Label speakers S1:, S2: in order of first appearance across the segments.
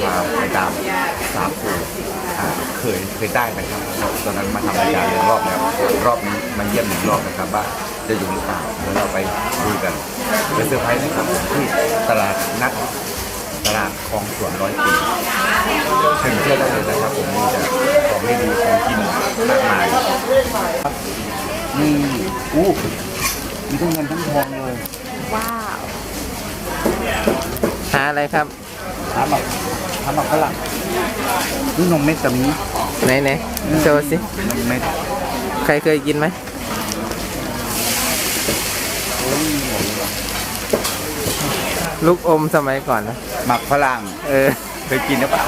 S1: จะพาไปตามสามปูอ่เคยเคยได้นะครับตอนนั้นมาทำรายการหนึ่งรอบแล้วรอบนี้มาเยี่ยมหนึ่งรอบนะครับว่าจะอยู่หรือเปล่าเดี๋ยวเราไปดูกันเป็นเซอร์ไพรส์นะครับผมที่ตลาดนัดตลาดคลองสวนร้อยปีเชิญเที่ยวได้เลยนะครับผมมีแต่ของไม่ดีของกินมากมายนี่อู้มีทั้งเงินทั้งทองเลย
S2: ว้าว
S3: หาอะไรครับ
S1: ทำแบบทำแบบฝรั่งนี่นมเม็ดกับนี้
S3: ไหนไหนโชว์สิ
S1: นมเม็ด
S3: ใครเคยกินไหม
S1: โอ้ย
S3: ลูกอมสมัยก่อนนะ
S1: หมักฝรั่ง
S3: เออ
S1: เคยกินหรือเปล่า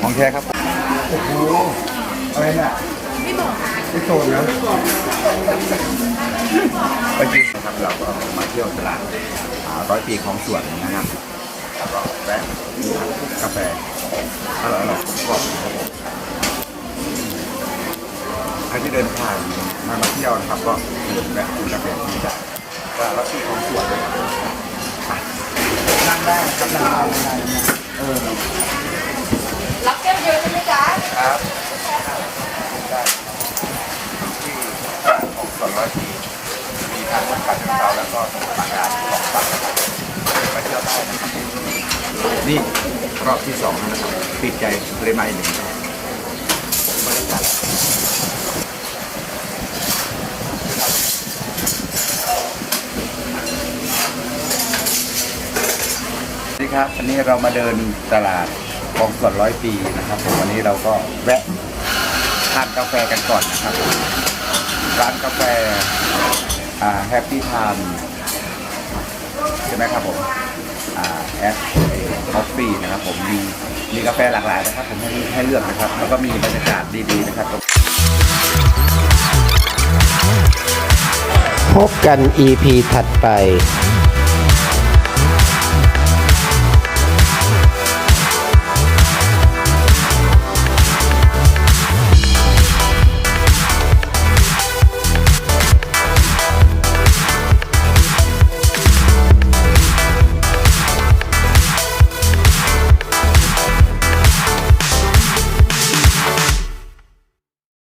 S1: ของแท้ครับโอ้โหอะไรเนี่ยไม่บอกไม่โซนนะไปกินนะครับเราก็มาเที่ยวตลาดอ่า ร้อยปีของสวนนะครับแล้วก็แวะกาแฟอร่อยๆกรอบครับผมใครที่เดินผ่านมามาเที่ยวนะครับก็แวะกินกาแฟที่ได้ก็ร้อยปีของสวนนั่งได้ครับนั่งได้เออ
S2: รับแก้วเดียอะใช่ไหมจ๊ะ
S1: ครับได้ที่ของสวนร้อยปีมีทางวัดป่าเชิงเทราแล้วก็สมุทรปราการสองฝั่งนะครับไปเที่ยวได้นะครับ นี่รอบที่สองนะครับติดใจเลยมาอีกหนึ่งบรรยากาศสวัสดีครับวันนี้เรามาเดินตลาดของสวนร้อยปีนะครับผมวันนี้เราก็แวะทานกาแฟกันก่อนนะครับ ร้านกาแฟแฮปปี้ไทม์ใช่ไหมครับผม แอสคอฟฟี่นะครับผมมีมีกาแฟหลากหลายนะครับผมให้ให้เลือกนะครับแล้วก็มีบรรยากาศดีๆนะครับ
S3: พบกัน EP ถัดไป